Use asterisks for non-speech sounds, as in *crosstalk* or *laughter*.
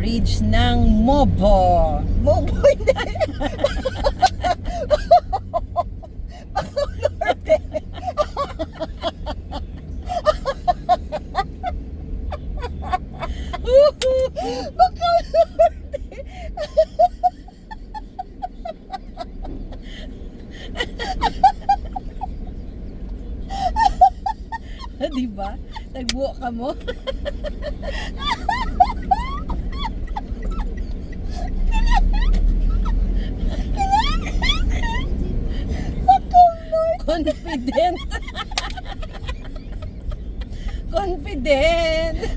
bridge ng Mobo. Mobo hindi. Di ba? Nagbuo ka mo. *laughs* Confident. *laughs* Confident.